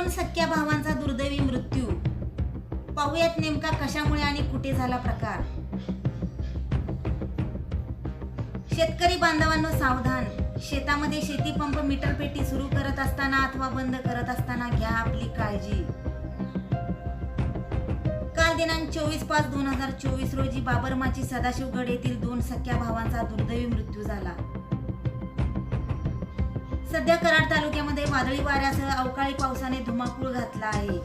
दोन सख्या भावांचा दुर्दैवी मृत्यू. पाहूयात नेमका कशामुळे आणि कुठे झाला प्रकार. शेतकरी बांधवांनो सावधान. शेतामध्ये शेती पंप मीटर पेटी सुरू करत असताना अथवा बंद करत असताना घ्या आपली काळजी. काल दिनांक चोवीस पाच दोन हजार चोवीस रोजी बाबरमाची सदाशिवगड येथील दोन सख्या भावांचा दुर्दैवी मृत्यू झाला. सध्या कराड तालुक्यामध्ये वादळी वाऱ्यासह अवकाळी पावसाने धुमाकूळ घातला आहे.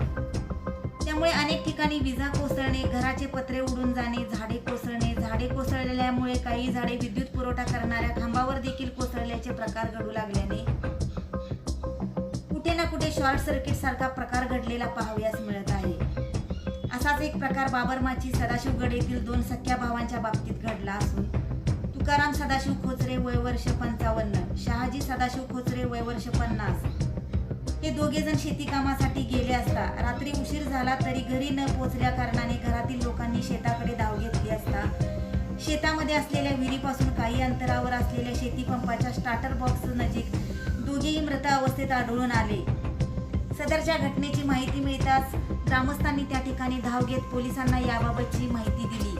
त्यामुळे अनेक ठिकाणी विजा कोसळणे घराचे पत्रे उडून जाणे झाडे कोसळणे झाडे कोसळल्यामुळे काही झाडे विद्युत पुरवठा करणाऱ्या खांबावर देखील कोसळल्याचे प्रकार घडू लागल्याने कुठे ना कुठे शॉर्ट सर्किट सारखा प्रकार घडलेला पाहावयास मिळत आहे. असाच एक प्रकार बाबरमाची सदाशिवगड येथील दोन सख्या भावांच्या बाबतीत घडला असून तुकाराम सदाशिव खोचरे वय वर्ष पंचावन्न शहाजी सदाशिव खोचरे वय वर्ष पन्नास. हे दोघे जण शेती कामासाठी गेले असता रात्री उशीर झाला तरी घरी न पोचल्या कारणाने घरातील लोकांनी शेताकडे धाव घेतली असता शेतामध्ये असलेल्या विहिरीपासून काही अंतरावर असलेल्या शेती पंपाच्या स्टार्टर बॉक्स नजीक दोघेही मृत अवस्थेत आढळून आले. सदरच्या घटनेची माहिती मिळताच ग्रामस्थांनी त्या ठिकाणी धाव घेत पोलिसांना याबाबतची माहिती दिली.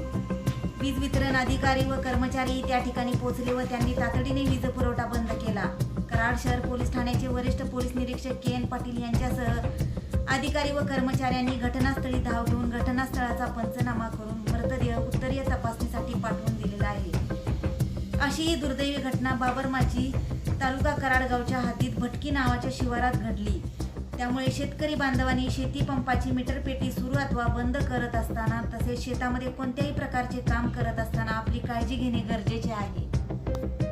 वीज वितरण अधिकारी व कर्मचारी त्या ठिकाणी पोहोचले व त्यांनी तातडीने वीज पुरवठा बंद केला. कराड शहर पोलीस ठाण्याचे वरिष्ठ पोलीस निरीक्षक के एन पाटील यांच्यासह अधिकारी व कर्मचाऱ्यांनी घटनास्थळी धाव घेऊन घटनास्थळाचा पंचनामा करून मृतदेह उत्तरीय तपासणीसाठी पाठवून दिलेला आहे. अशी ही दुर्दैवी घटना बाबरमाची तालुका कराडगावच्या हातीत भटकी नावाच्या शिवारात घडली. त्यामुळे शेतकरी बांधवांनी शेती पंपाची मीटर पेटी सुरू अथवा बंद करत असताना तसेच शेतामध्ये कोणत्याही प्रकारचे काम करत असताना आपली काळजी घेणे गरजेचे आहे.